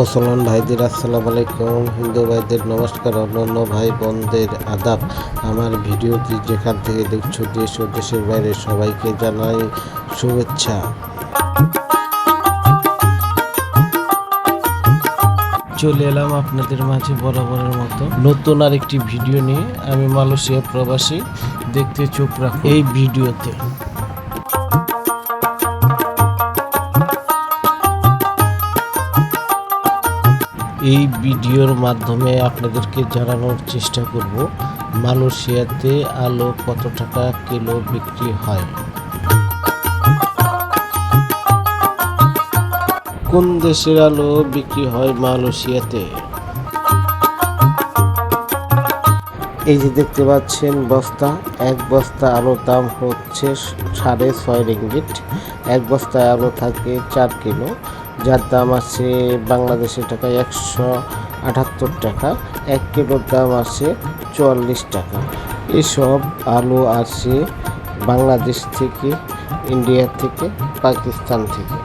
মুসলমান ভাইদের আসসালামু আলাইকুম। হিন্দু ভাইদের নমস্কার অন্যান্য ভাই বোনদের আদাব। আমার ভিডিওটি যেখান থেকে দেখছ দেশ ও দেশের বাইরে সবাইকে জানাই শুভেচ্ছা। চলে এলাম আপনাদের মাঝে বরাবরের মতো। নতুন আরেকটি ভিডিও নিয়ে। আমি মালয়েশিয়া প্রবাসী। দেখতে চোখ রাখো এই ভিডিওতে এই ভিডিওর মাধ্যমে আপনাদেরকে জানানোর চেষ্টা করব, মালয়েশিয়াতে আলু কত টাকা কিলো বিক্রি হয়? কোন দেশের আলু বিক্রি হয় মালয়েশিয়াতে? এই যে দেখতে পাচ্ছেন বস্তা, এক বস্তা আলুর দাম হচ্ছে সাড়ে ছয় রিঙ্গিট, এক বস্তায় আলু থাকে চার কিলো। যার দাম আছে বাংলাদেশের টাকায় একশো আটাত্তর টাকা, এক কিলোর দাম আছে চুয়াল্লিশ টাকা। এসব আলু আসে বাংলাদেশ থেকে, ইন্ডিয়া থেকে, পাকিস্তান থেকে।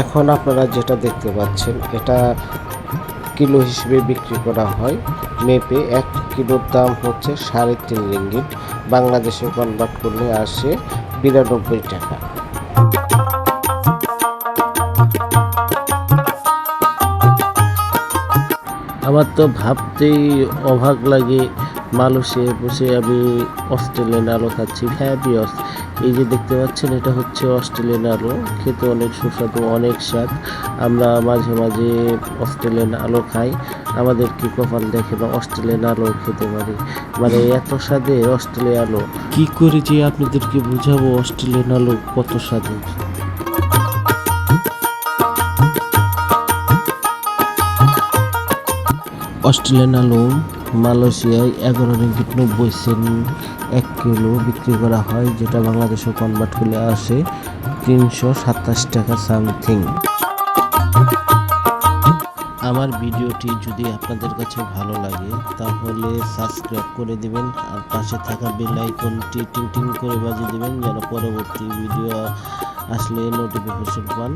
এখন আপনারা যেটা দেখতে পাচ্ছেন, এটা কিলো হিসেবে বিক্রি করা হয়। মেপে এক কিলোর দাম হচ্ছে সাড়ে তিন রিঙ্গিট বাংলাদেশে কনভার্ট করলে আসে বিরানব্বই টাকা। আমার তো ভাবতেই অভাগ লাগে মালয়েশিয়া বসে আমি অস্ট্রেলিয়ান আলো খাচ্ছি। হ্যাঁ বিয়স এই যে দেখতে পাচ্ছেন, এটা হচ্ছে অস্ট্রেলিয়ান আলো। খেতে অনেক সুস্বাদু, অনেক স্বাদ। আমরা মাঝে মাঝে অস্ট্রেলিয়ান আলো খাই। আমাদের কি কপাল দেখে বা অস্ট্রেলিয়ান আলো খেতে পারি। মানে এত স্বাদে অস্ট্রেলিয়ান আলো। কি করে যে আপনাদেরকে বুঝাবো অস্ট্রেলিয়ান আলো কত স্বাদের অস্ট্রেলিয়ান আলু মালয়েশিয়ায় এগারো রিঙ্গিট নব্বই সেন্ট এক কিলো বিক্রি করা হয়, যেটা বাংলাদেশে কনভার্ট করলে আসে তিনশো সাতাশ টাকা সামথিং আমার ভিডিওটি যদি আপনাদের কাছে ভালো লাগে, তাহলে সাবস্ক্রাইব করে দিবেন, আর পাশে থাকা বেল আইকনটি টিং টিং করে বাজিয়ে দিবেন, যেন পরবর্তী ভিডিও আসলে নোটিফিকেশন পান।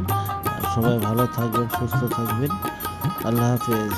সবাই ভালো থাকবেন, সুস্থ থাকবেন। আল্লাহ হাফেজ।